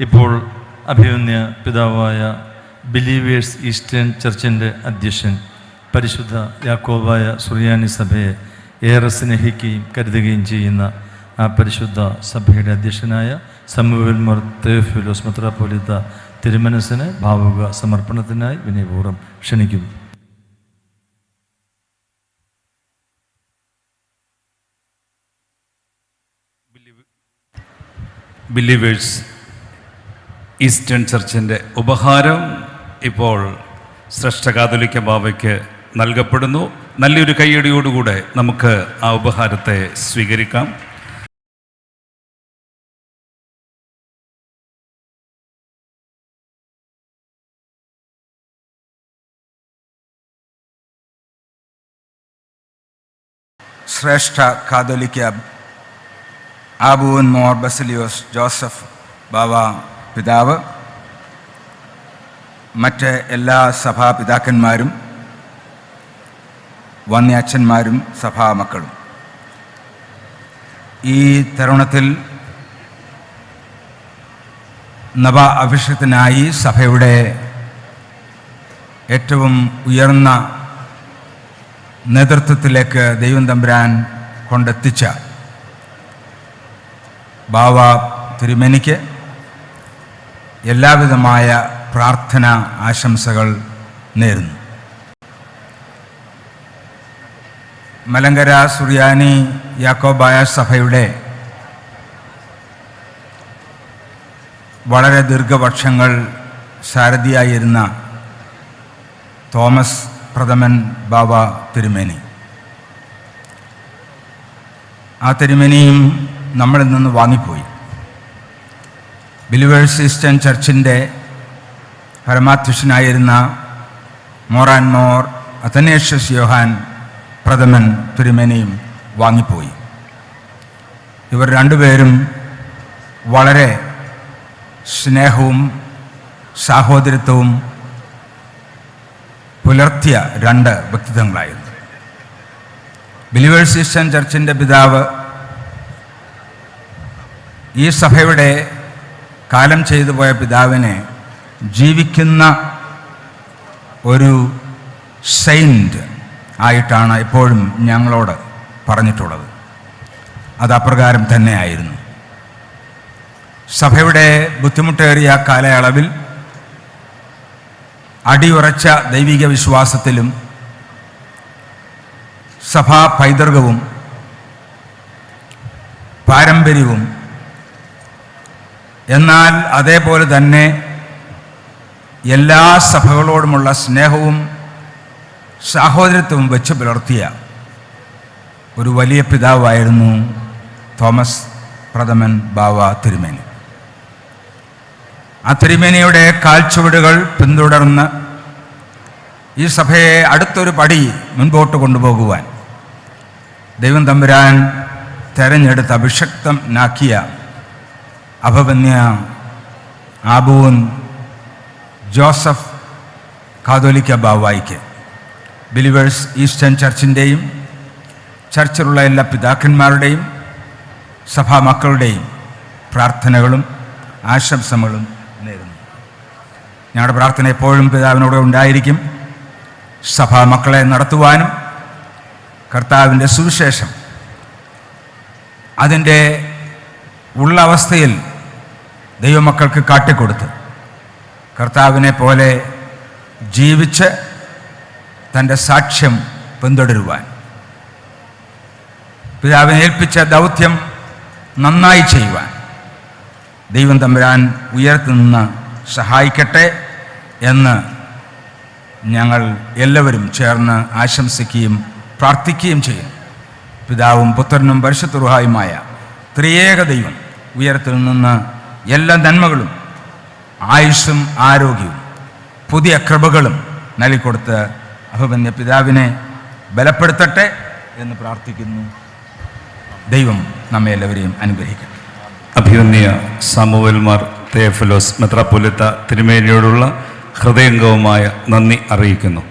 ഇപ്പോൾ അഭിമന്യ പിതാവായ believers eastern ചർച്ചിന്റെ അധ്യക്ഷൻ പരിശുദ്ധ യാക്കോബായ സുറിയാനി സഭയെ ഏറെ സ്നേഹിക്കുകയും കരുതുകയും ചെയ്യുന്ന ആ പരിശുദ്ധ സഭയുടെ അധ്യക്ഷനായ സമൂഹൽ മർ തേഫിലോസ് മെത്രാപ്പൊലിത്ത തിരുമനസിന് ഭാവുക സമർപ്പണത്തിനായി വിനയപൂർവം ക്ഷണിക്കുന്നു. ബിലീവേഴ്സ് ഈസ്റ്റേൺ ചർച്ചിന്റെ ഉപഹാരം ഇപ്പോൾ ശ്രേഷ്ഠ കാതോലിക്ക ബാബയ്ക്ക് നൽകപ്പെടുന്നു. നല്ലൊരു കൈയടിയോടുകൂടെ നമുക്ക് ആ ഉപഹാരത്തെ സ്വീകരിക്കാം. ശ്രേഷ്ഠ കാതോലിക്ക ആബുവൻ മോർ ബസലിയോസ് ജോസഫ് ബാവ പിതാവ് മറ്റ് എല്ലാ സഭാ സഭാപിതാക്കന്മാരും സഭാ സഭാമക്കളും. ഈ തരുണത്തിൽ നവ അഭിഷേകത്തിനായി സഭയുടെ ഏറ്റവും ഉയർന്ന നേതൃത്വത്തിലേക്ക് ദൈവം തമ്പുരാൻ കൊണ്ടെത്തിച്ച ബാവ തിരുമേനിക്ക് എല്ലാവിധമായ പ്രാർത്ഥന ആശംസകൾ നേരുന്നു. മലങ്കര സുറിയാനി യാക്കോബായ സഭയുടെ വളരെ ദീർഘവർഷങ്ങൾ സാരഥിയായിരുന്ന തോമസ് പ്രഥമൻ ബാബ തിരുമേനി. ആ തിരുമേനിയും നമ്മളിൽ നിന്ന് വാങ്ങിപ്പോയി. ബിലിവേഴ്സ് ഈസ്റ്റേൺ ചർച്ചിന്റെ പരമാധ്യക്ഷനായിരുന്ന more and more Athanasius Yohan പ്രഥമൻ തുരുമേനയും വാങ്ങിപ്പോയി. ഇവർ രണ്ടുപേരും വളരെ സ്നേഹവും സാഹോദര്യത്വവും പുലർത്തിയ രണ്ട് വ്യക്തിത്വങ്ങളായിരുന്നു. ബിലിവേഴ്സ് ഈസ്റ്റേൺ ചർച്ചിന്റെ പിതാവ് ഈ സഭയുടെ കാലം ചെയ്തു പോയ പിതാവിനെ ജീവിക്കുന്ന ഒരു സെയിന്റ് ആയിട്ടാണ് എപ്പോഴും ഞങ്ങളോട് പറഞ്ഞിട്ടുള്ളത്. അത് അപ്രകാരം തന്നെയായിരുന്നു. സഭയുടെ ബുദ്ധിമുട്ടേറിയ കാലയളവിൽ അടിയുറച്ച ദൈവിക വിശ്വാസത്തിലും സഭാ പൈതൃകവും പാരമ്പര്യവും എന്നാൽ അതേപോലെ തന്നെ എല്ലാ സഭകളോടുമുള്ള സ്നേഹവും സഹോദരത്വവും വെച്ച് പുലർത്തിയ ഒരു വലിയ പിതാവായിരുന്നു തോമസ് പ്രഥമൻ ബാവ തിരുമേനി. ആ തിരുമേനിയുടെ കാൽച്ചുവടുകൾ പിന്തുടർന്ന് ഈ സഭയെ അടുത്തൊരു പടി മുൻപോട്ട് കൊണ്ടുപോകുവാൻ ദൈവം തമ്പുരാൻ തെരഞ്ഞെടുത്ത് അഭിഷക്തനാക്കിയ അഭവന്യ ആബൂൻ ജോസഫ് കാതോലിക്ക ബാവായിക്ക്. ബിലീവേഴ്സ് ഈസ്റ്റേൺ ചർച്ചിന്റെയും ചർച്ചിലുള്ള എല്ലാ പിതാക്കന്മാരുടെയും സഭാ മക്കളുടെയും പ്രാർത്ഥനകളും ആശംസകളും നേരുന്നു. ഞങ്ങളുടെ പ്രാർത്ഥന എപ്പോഴും പിതാവിനോട് ഉണ്ടായിരിക്കും. സഭാ മക്കളെ നടത്തുവാനും കർത്താവിന്റെ സുവിശേഷം അതിന്റെ ഉള്ള അവസ്ഥയിൽ ദൈവമക്കൾക്ക് കാട്ടിക്കൊടുത്ത് കർത്താവിനെ പോലെ ജീവിച്ച് തന്റെ സാക്ഷ്യം പിന്തുടരുവാൻ. പിതാവിനെ ഏൽപ്പിച്ച ദൗത്യം നന്നായി ചെയ്യുവാൻ. ദൈവം തമ്പുരാൻ ഉയർത്തി നിന്ന് സഹായിക്കട്ടെ എന്ന് ഞങ്ങൾ എല്ലാവരും ചേർന്ന് ആശംസിക്കുകയും പ്രാർത്ഥിക്കുകയും ചെയ്യും പിതാവും പുത്രനും പരിശുദ്ധറുഹായുമായ ത്രിയേക ദൈവം ഉയരത്തിൽ നിന്ന് എല്ലാ നന്മകളും ആയുസ്സും ആരോഗ്യവും പുതിയ കൃപകളും നൽകിക്കൊടുത്ത് അഭിമന്യ പിതാവിനെ ബലപ്പെടുത്തട്ടെ എന്ന് പ്രാർത്ഥിക്കുന്നു. ദൈവം നമ്മെ എല്ലാവരെയും അനുഗ്രഹിക്കട്ടെ. അഭിമന്യ സാമുവൽമാർ തേഫലോസ് മെത്രാപ്പൊലിത്ത തിരുമേനിയോടുള്ള ഹൃദയംഗവുമായ നന്ദി അറിയിക്കുന്നു.